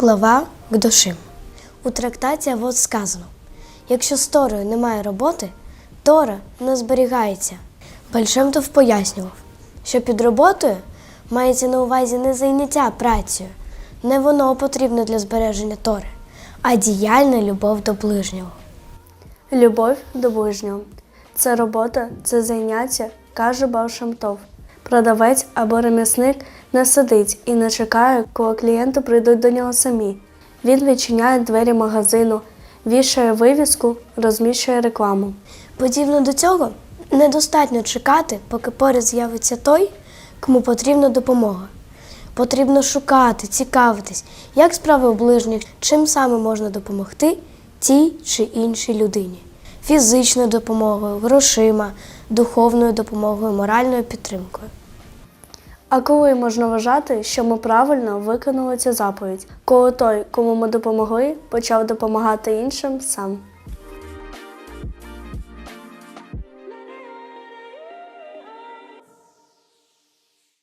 Глава к душі. У трактаті вот сказано: якщо з Торою немає роботи, Тора не зберігається. Бальшемтов пояснював, що під роботою мається на увазі не зайняття працею, не воно потрібно для збереження Тори, а діяльна любов до ближнього. Любов до ближнього. Це робота, це заняття, каже Баушамтов. Продавець або ремісник не сидить і не чекає, коли клієнти прийдуть до нього самі. Він відчиняє двері магазину, вішає вивіску, розміщує рекламу. Подібно до цього, недостатньо чекати, поки поряд з'явиться той, кому потрібна допомога. Потрібно шукати, цікавитись, як справи у ближніх, чим саме можна допомогти тій чи іншій людині. Фізичною допомогою, грошима, духовною допомогою, моральною підтримкою. А коли можна вважати, що ми правильно виконали цю заповідь, коли той, кому ми допомогли, почав допомагати іншим сам.